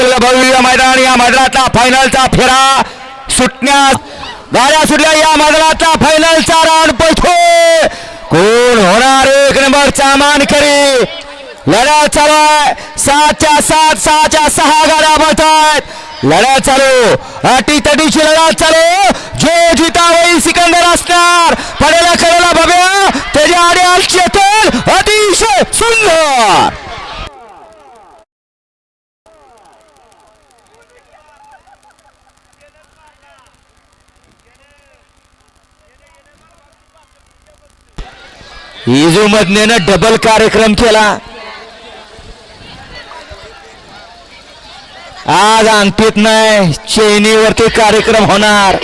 असलेलं भव्य मैदान या मैदानातला फायनलचा फेरा. सुटण्यास गाड्या सुटल्या या मैदानातला फायनलचा राऊंड पळतोय कोण होणार एक नंबरचा मानकरी? लढा चालू आहे. सातच्या सात सहाच्या सहा गाड्या पळतायत. लढा चालू. अटी तटीची लढा चालू. इजू मधनेनं डबल कार्यक्रम केला. आज अंगठीत नाही चैनीवरती कार्यक्रम होणार.